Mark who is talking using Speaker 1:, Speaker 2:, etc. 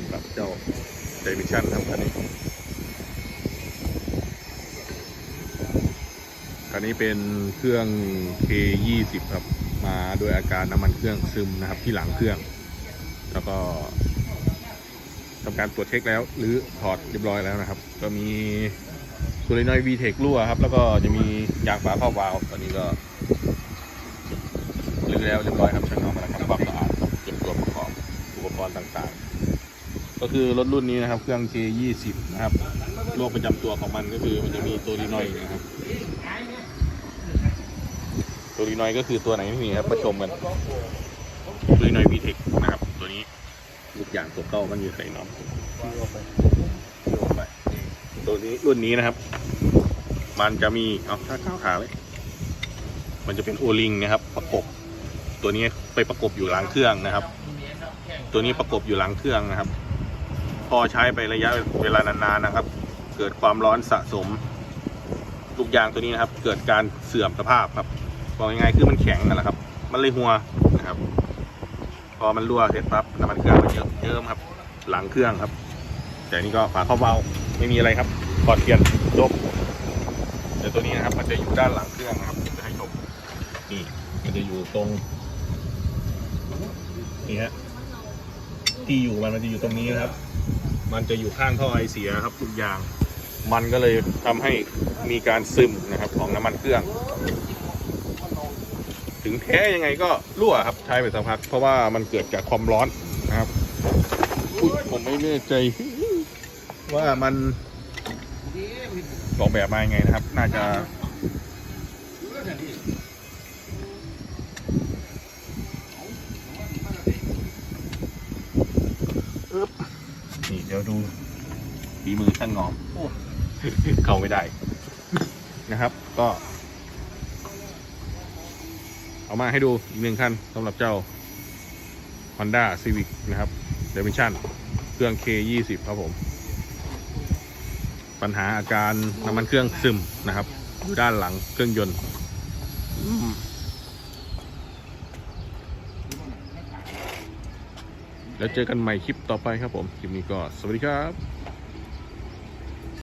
Speaker 1: มกับเจ้าเดมิชันครับคันนี้คันนี้เป็นเครื่อง K20 ครับ มาด้วยอาการน้ำมันเครื่องซึมนะครับที่หลังเครื่อง แล้วก็ทำการตรวจเช็คแล้ว หรือถอดเรียบร้อยแล้วนะครับ ก็มีโซลินอยด์ VTEC รั่วครับ แล้วก็จะมียางฝาครอบวาล์วตอนนี้ก็ลื้อแล้วเรียบร้อยครับช่างเอามาแล้วครับความสะอาดเก็บตัวประกอบอุปกรณ์ต่างๆ ก็คือรถรุ่นนี้นะครับ เครื่อง K20 นะครับโรคประจำตัวของมันก็คือมันจะมีตัวรีนอยนะครับ ตัวรีนอยก็คือตัวไหนไม่มีครับประชมกันตัวรีนอยด์ VTEC นะครับ ตัวนี้ลูกอย่างตัวเก้ามันอยู่ใส่น้องตัวนี้รุ่นนี้นะครับ มันจะมีเอาถ้าข้าวขาเลยมันจะเป็นโอลิงนะครับ ประกบ ตัวนี้ไปประกบอยู่หลังเครื่องนะครับ ตัวนี้ประกบอยู่หลังเครื่องนะครับ พอใช้ไประยะเวลานานๆนะครับ เกิดความร้อนสะสมลูกยางตัวนี้นะครับ เกิดการเสื่อมสภาพครับบอกยังไงคือมันแข็งนั่นแหละครับ มันเลยหัวนะครับ พอมันรั่วเสร็จปั๊บน้ำมันเครื่องมันเยอะเยิ้มครับ หลังเครื่องครับ แต่นี่ก็ฝาเข้าเบาไม่มีอะไรครับกอดเปลี่ยนจบแต่ตัวนี้นะครับ มันจะอยู่ด้านหลังเครื่องนะครับจะให้ชมนี่มันจะอยู่ตรงนี่ฮะ ที่อยู่มันมันจะอยู่ตรงนี้นะครับ มันจะอยู่ข้างท่อไอเสียครับทุกอย่าง มันก็เลยทำให้มีการซึมนะครับของน้ำมันเครื่อง ถึงแท้ยังไงก็รั่วครับใช้ไปสักพักเพราะว่ามันเกิดจากความร้อนนะครับผมไม่แน่ใจว่ามันออกแบบมายังไงนะครับ น่าจะ อึ๊บนี่เดี๋ยวดูฝีมือช่างงอมโอ้เข้าไม่ได้นะครับ ก็ เอามาให้ดูอีกหนึ่งคันสำหรับเจ้า Honda Civic นะครับ Dimension เครื่อง K20 ครับผม ปัญหาอาการน้ำมันเครื่องซึมนะครับอยู่ด้านหลังเครื่องยนต์อืม แล้วเจอกันใหม่คลิปต่อไปครับผม คลิปนี้ก็สวัสดีครับ